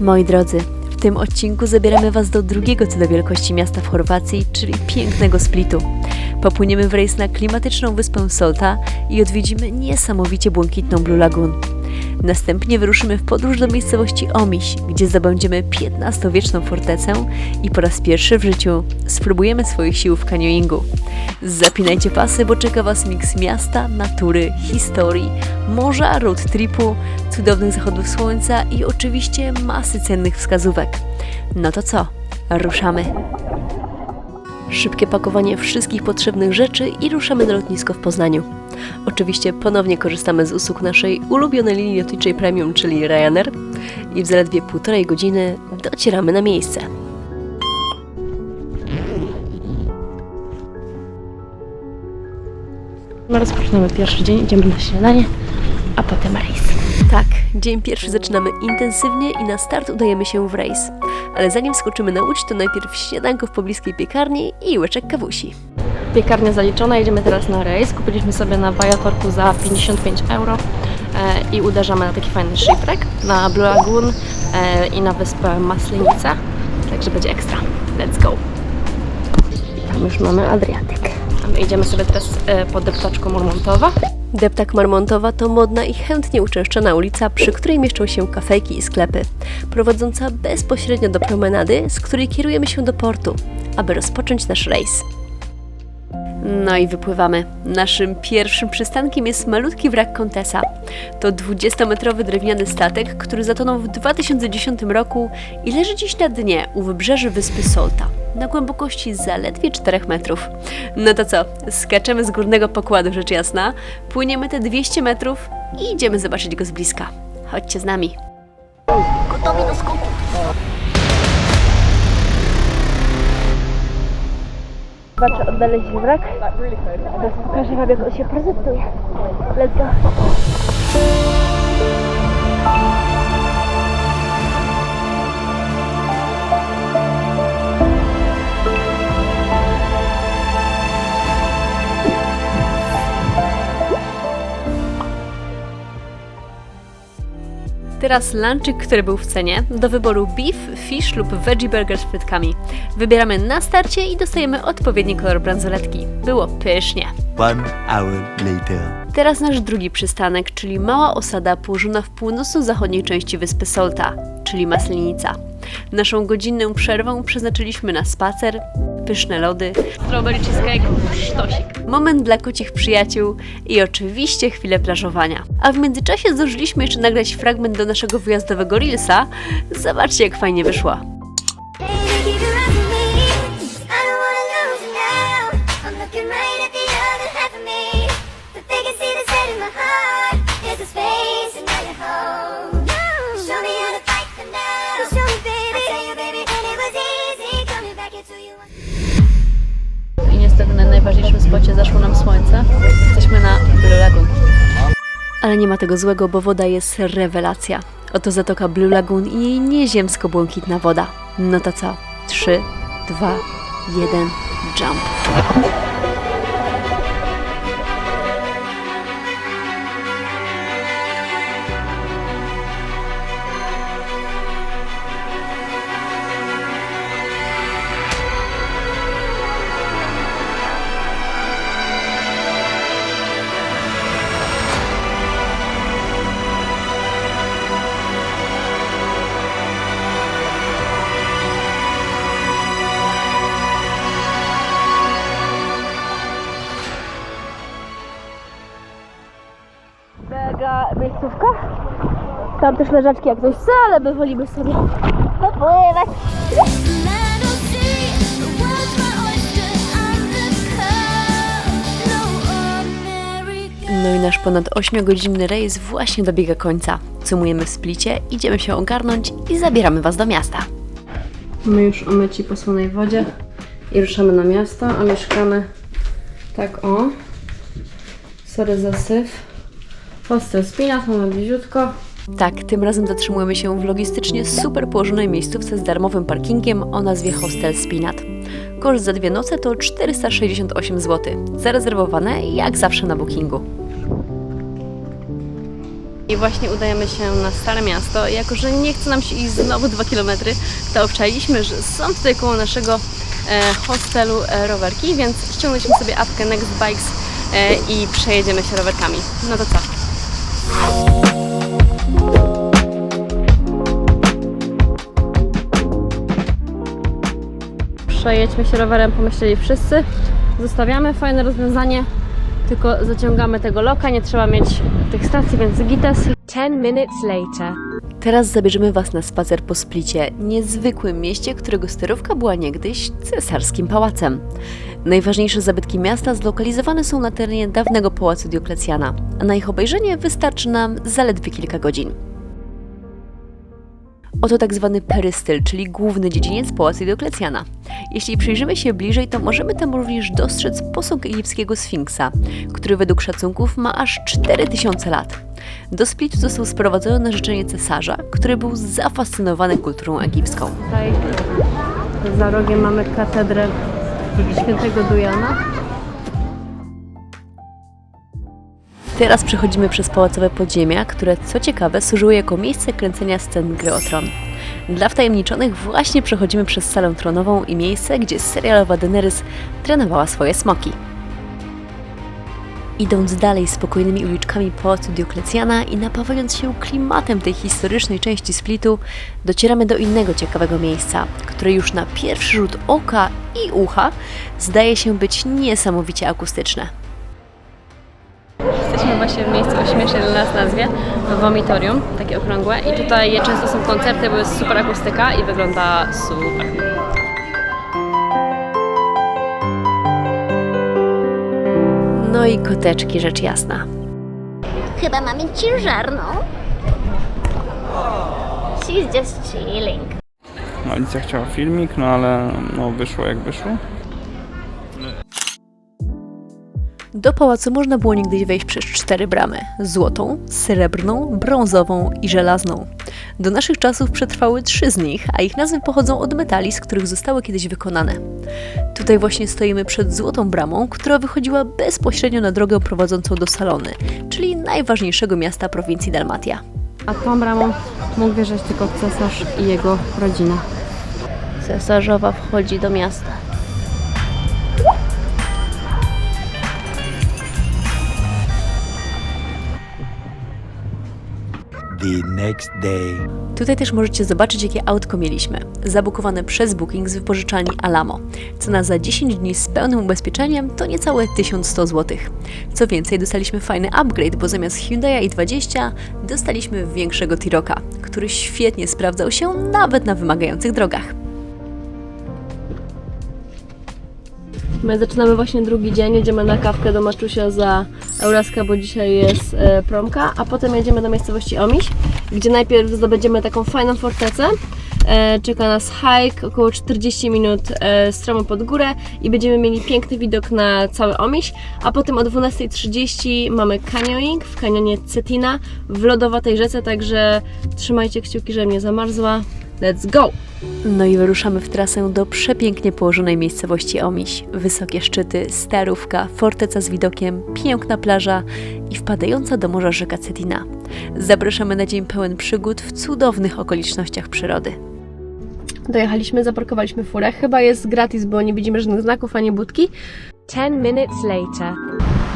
Moi drodzy, w tym odcinku zabieramy Was do drugiego co do wielkości miasta w Chorwacji, czyli pięknego Splitu. Popłyniemy w rejs na klimatyczną wyspę Solta i odwiedzimy niesamowicie błękitną Blue Lagoon. Następnie wyruszymy w podróż do miejscowości Omiś, gdzie zdobędziemy XV-wieczną fortecę i po raz pierwszy w życiu spróbujemy swoich sił w kanioingu. Zapinajcie pasy, bo czeka Was miks miasta, natury, historii, morza, road tripu, cudownych zachodów słońca i oczywiście masy cennych wskazówek. No to co? Ruszamy! Szybkie pakowanie wszystkich potrzebnych rzeczy i ruszamy na lotnisko w Poznaniu. Oczywiście ponownie korzystamy z usług naszej ulubionej linii lotniczej premium, czyli Ryanair i w zaledwie półtorej godziny docieramy na miejsce. No rozpoczynamy pierwszy dzień, idziemy na śniadanie, a potem rejs. Tak, dzień pierwszy zaczynamy intensywnie i na start udajemy się w rejs. Ale zanim skoczymy na łódź, to najpierw śniadanko w pobliskiej piekarni i łyczek kawusi. Piekarnia zaliczona, jedziemy teraz na rejs. Kupiliśmy sobie na Bajatorku za 55 euro e, i uderzamy na taki fajny shipwreck, na Blue Lagoon e, i na wyspę Maslenica, także będzie ekstra. Let's go! Tam już mamy Adriatyk. My idziemy sobie teraz e, po deptaczku Murmontowa. Deptak Marmontowa to modna i chętnie uczęszczana ulica, przy której mieszczą się kafejki i sklepy, prowadząca bezpośrednio do promenady, z której kierujemy się do portu, aby rozpocząć nasz rejs. No i wypływamy. Naszym pierwszym przystankiem jest malutki wrak Contessa. To 20-metrowy drewniany statek, który zatonął w 2010 roku i leży dziś na dnie u wybrzeży wyspy Solta, na głębokości zaledwie 4 metrów. No to co, skaczemy z górnego pokładu, rzecz jasna, płyniemy te 200 metrów i idziemy zobaczyć go z bliska. Chodźcie z nami. Gotowi do skoku. Zobaczę, odnaleźć wrak. Teraz pokażę Wam, jak on się prezentuje. Let's go. Teraz lunchik, który był w cenie. Do wyboru beef, fish lub veggie burger z frytkami. Wybieramy na starcie i dostajemy odpowiedni kolor bransoletki. Było pysznie. One hour later. Teraz nasz drugi przystanek, czyli mała osada położona w północno-zachodniej części wyspy Solta, czyli Maslenica. Naszą godzinną przerwę przeznaczyliśmy na spacer, pyszne lody, strawberry cheesecake, sztosik. Moment dla kocich przyjaciół i oczywiście chwilę plażowania. A w międzyczasie zdążyliśmy jeszcze nagrać fragment do naszego wyjazdowego Reelsa. Zobaczcie jak fajnie wyszło. Nie ma tego złego, bo woda jest rewelacja. Oto zatoka Blue Lagoon i jej nieziemsko-błękitna woda. No to co? 3, 2, 1, jump. Tam też leżaczki jak ktoś chce, ale my wolimy sobie popływać. No i nasz ponad 8-godzinny rejs właśnie dobiega końca. Sumujemy w splicie, idziemy się ogarnąć i zabieramy Was do miasta. My już umyci po słonej wodzie i ruszamy na miasto, a mieszkamy tak o. Sorry za syf. Hostel Spinat, mamy bliziutko. Tak, tym razem zatrzymujemy się w logistycznie super położonej miejscówce z darmowym parkingiem o nazwie Hostel Spinat. Koszt za dwie noce to 468 zł, zarezerwowane jak zawsze na bookingu. I właśnie udajemy się na Stare Miasto. Jako, że nie chce nam się iść znowu 2 km, to obczaliśmy, że są tutaj koło naszego e, hostelu e, rowerki, więc ściągnęliśmy sobie apkę Next Bikes e, i przejedziemy się rowerkami. No to co? Przejedźmy się rowerem, pomyśleli wszyscy. Zostawiamy fajne rozwiązanie, tylko zaciągamy tego loka, nie trzeba mieć tych stacji, więc gites. 10 minutes later. Teraz zabierzemy Was na spacer po Splicie, niezwykłym mieście, którego sterowka była niegdyś cesarskim pałacem. Najważniejsze zabytki miasta zlokalizowane są na terenie dawnego pałacu Dioklecjana, a na ich obejrzenie wystarczy nam zaledwie kilka godzin. Oto tak zwany perystyl, czyli główny dziedziniec pałacu Dioklecjana. Jeśli przyjrzymy się bliżej, to możemy tam również dostrzec posąg egipskiego Sfinksa, który według szacunków ma aż 4000 lat. Do Splitu został sprowadzony na życzenie cesarza, który był zafascynowany kulturą egipską. Tutaj za rogiem mamy katedrę świętego Dujana. Teraz przechodzimy przez pałacowe podziemia, które co ciekawe służyły jako miejsce kręcenia scen gry o tron. Dla wtajemniczonych właśnie przechodzimy przez salę tronową i miejsce, gdzie serialowa Daenerys trenowała swoje smoki. Idąc dalej spokojnymi uliczkami pałacu Dioklecjana i napawając się klimatem tej historycznej części Splitu, docieramy do innego ciekawego miejsca, które już na pierwszy rzut oka i ucha zdaje się być niesamowicie akustyczne. Jesteśmy właśnie w miejscu o śmiesznej dla nas nazwie Vomitorium, takie okrągłe i tutaj często są koncerty, bo jest super akustyka i wygląda super. No i koteczki, rzecz jasna. Chyba mamy ciężarną. She's just chilling. No Alicja chciała filmik, no ale no wyszło jak wyszło. Do pałacu można było niegdyś wejść przez cztery bramy: złotą, srebrną, brązową i żelazną. Do naszych czasów przetrwały trzy z nich, a ich nazwy pochodzą od metali, z których zostały kiedyś wykonane. Tutaj właśnie stoimy przed złotą bramą, która wychodziła bezpośrednio na drogę prowadzącą do Salony, czyli najważniejszego miasta prowincji Dalmatia. A tą bramą mógł wjeżdżać tylko cesarz i jego rodzina. Cesarzowa wchodzi do miasta. The next day. Tutaj też możecie zobaczyć, jakie autko mieliśmy. Zabukowane przez Booking z wypożyczalni Alamo. Cena za 10 dni z pełnym ubezpieczeniem to niecałe 1100 zł. Co więcej, dostaliśmy fajny upgrade, bo zamiast Hyundai i20 dostaliśmy większego Tiroka, który świetnie sprawdzał się nawet na wymagających drogach. My zaczynamy właśnie drugi dzień, jedziemy na kawkę do Maczusia za Euraska, bo dzisiaj jest e, promka, a potem jedziemy do miejscowości Omiś, gdzie najpierw zdobędziemy taką fajną fortecę. E, czeka nas hike, około 40 minut e, stromo pod górę i będziemy mieli piękny widok na cały Omiś, a potem o 12.30 mamy canyoning w kanionie Cetina w lodowatej rzece, także trzymajcie kciuki, że mnie zamarzła. Let's go! No i wyruszamy w trasę do przepięknie położonej miejscowości Omiś. Wysokie szczyty, starówka, forteca z widokiem, piękna plaża i wpadająca do morza rzeka Cetina. Zapraszamy na dzień pełen przygód w cudownych okolicznościach przyrody. Dojechaliśmy, zaparkowaliśmy furę. Chyba jest gratis, bo nie widzimy żadnych znaków ani budki. 10 minutes later.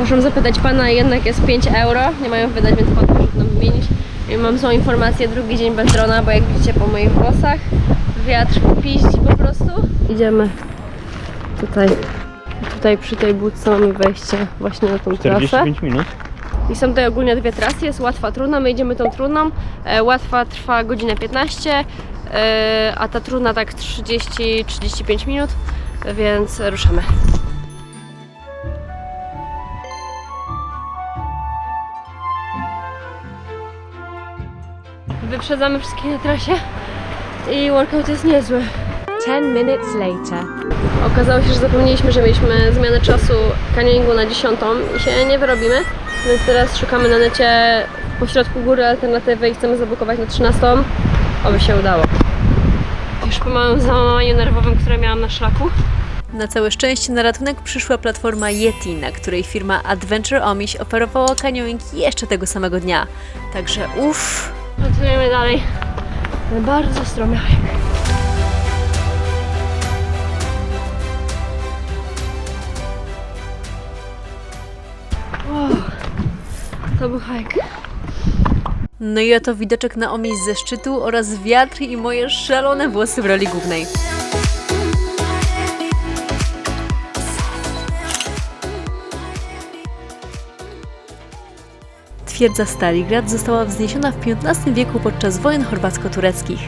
Muszę zapytać pana, jednak jest 5 euro. Nie mają wydać, więc pan może nam wymienić. Mam złą informację, drugi dzień bez drona, bo jak widzicie po moich włosach, wiatr piździ po prostu. Idziemy tutaj. Tutaj przy tej budce mamy wejście właśnie na tą trasę. minut. I są tutaj ogólnie dwie trasy, jest łatwa, trudna, my idziemy tą trudną. E, łatwa trwa godzinę 15, e, a ta trudna tak 30-35 minut, więc ruszamy. Wyprzedzamy wszystkich na trasie i workout jest niezły. 10 minutes later. Okazało się, że zapomnieliśmy, że mieliśmy zmianę czasu kanioningu na 10 i się nie wyrobimy, więc teraz szukamy na necie po środku góry alternatywy i chcemy zabukować na 13. Oby się udało. Już po małym załamaniu nerwowym, które miałam na szlaku. Na całe szczęście na ratunek przyszła platforma Yeti, na której firma Adventure Omish oferowała canyoning jeszcze tego samego dnia. Także uff, Pracujemy dalej. Ale Bardzo stromy hike. Wow, to był hike. No i oto widoczek na Omiś ze szczytu oraz wiatr i moje szalone włosy w roli głównej. Twierdza Staligrad została wzniesiona w XV wieku podczas wojen chorwacko-tureckich.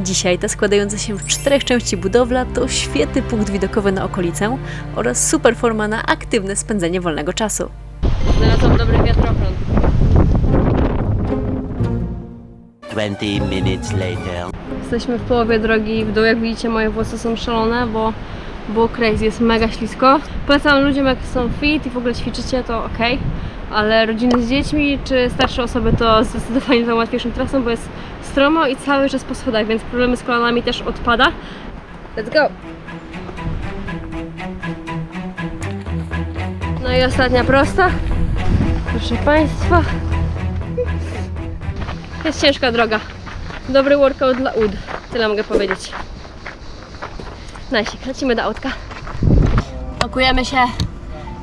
Dzisiaj ta składająca się w czterech części budowla to świetny punkt widokowy na okolicę oraz super forma na aktywne spędzenie wolnego czasu. Znalazłam dobry wiatrochron. 20 minutes later. Jesteśmy w połowie drogi w dół. Jak widzicie, moje włosy są szalone, bo było crazy, jest mega ślisko. Polecam ludziom, jak są fit i w ogóle ćwiczycie, to ok. Ale rodziny z dziećmi czy starsze osoby to zdecydowanie za łatwiejszą trasą, bo jest stromo i cały czas po schodach, więc problemy z kolanami też odpada. Let's go! No i ostatnia prosta. Proszę Państwa. Jest ciężka droga. Dobry workout dla ud. Tyle mogę powiedzieć. Najsik, lecimy do autka. Pakujemy się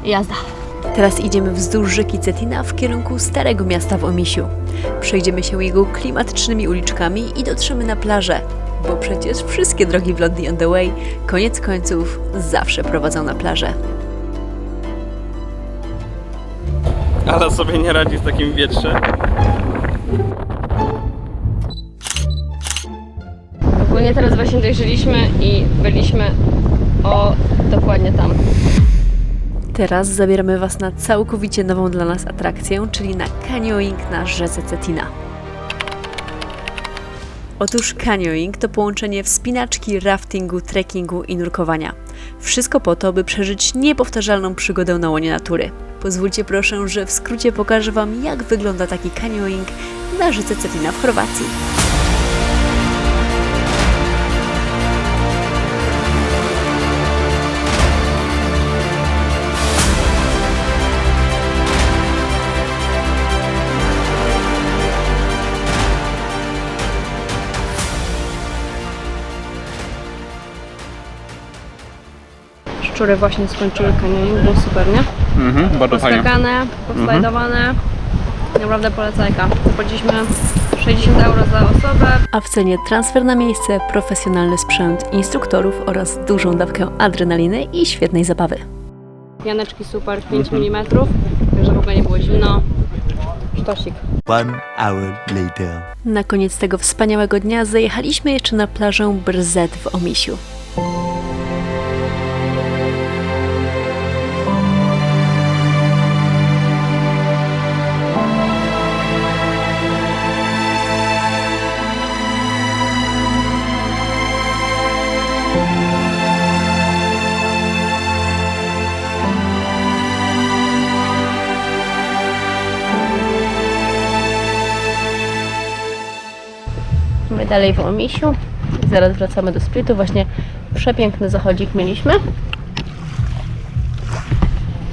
i jazda. Teraz idziemy wzdłuż rzeki Cetina w kierunku Starego Miasta w Omisiu. Przejdziemy się jego klimatycznymi uliczkami i dotrzemy na plażę, bo przecież wszystkie drogi w London on the Way koniec końców zawsze prowadzą na plażę. Ale sobie nie radzi w takim wietrze. Ogólnie teraz właśnie dojrzeliśmy i byliśmy o dokładnie tam. Teraz zabieramy Was na całkowicie nową dla nas atrakcję, czyli na canyoning na rzece Cetina. Otóż canyoning to połączenie wspinaczki, raftingu, trekkingu i nurkowania. Wszystko po to, by przeżyć niepowtarzalną przygodę na łonie natury. Pozwólcie proszę, że w skrócie pokażę Wam, jak wygląda taki canyoning na rzece Cetina w Chorwacji. Szczury właśnie skończyły kanioning, było super, nie? Mhm, bardzo fajnie. Poskakane, poslajdowane. Naprawdę polecajka. Zapłaciliśmy 60 euro za osobę. A w cenie transfer na miejsce, profesjonalny sprzęt, instruktorów oraz dużą dawkę adrenaliny i świetnej zabawy. Janeczki super, 5 mm, także w ogóle nie było zimno. Sztosik. One hour later. Na koniec tego wspaniałego dnia zajechaliśmy jeszcze na plażę Brzet w Omisiu. Dalej w Omisiu. Zaraz wracamy do Splitu. Właśnie przepiękny zachodzik mieliśmy.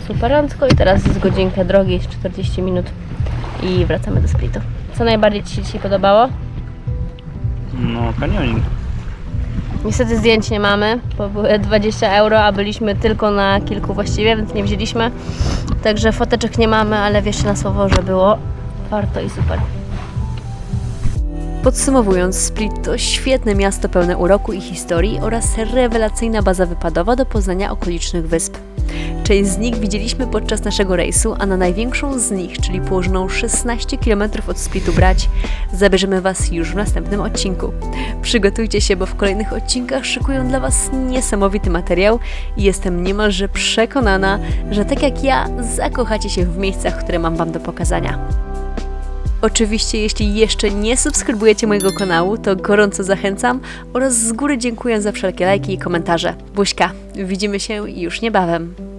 Superancko i teraz jest godzinka drogi, jest 40 minut i wracamy do Splitu. Co najbardziej Ci się dzisiaj podobało? No, canyoning. Niestety zdjęć nie mamy, bo były 20 euro, a byliśmy tylko na kilku właściwie, więc nie wzięliśmy. Także foteczek nie mamy, ale wierzcie na słowo, że było warto i super. Podsumowując, Split to świetne miasto pełne uroku i historii oraz rewelacyjna baza wypadowa do poznania okolicznych wysp. Część z nich widzieliśmy podczas naszego rejsu, a na największą z nich, czyli położoną 16 km od Splitu Brać, zabierzemy Was już w następnym odcinku. Przygotujcie się, bo w kolejnych odcinkach szykują dla Was niesamowity materiał i jestem niemalże przekonana, że tak jak ja, zakochacie się w miejscach, które mam Wam do pokazania. Oczywiście, jeśli jeszcze nie subskrybujecie mojego kanału, to gorąco zachęcam oraz z góry dziękuję za wszelkie lajki i komentarze. Buźka, widzimy się już niebawem.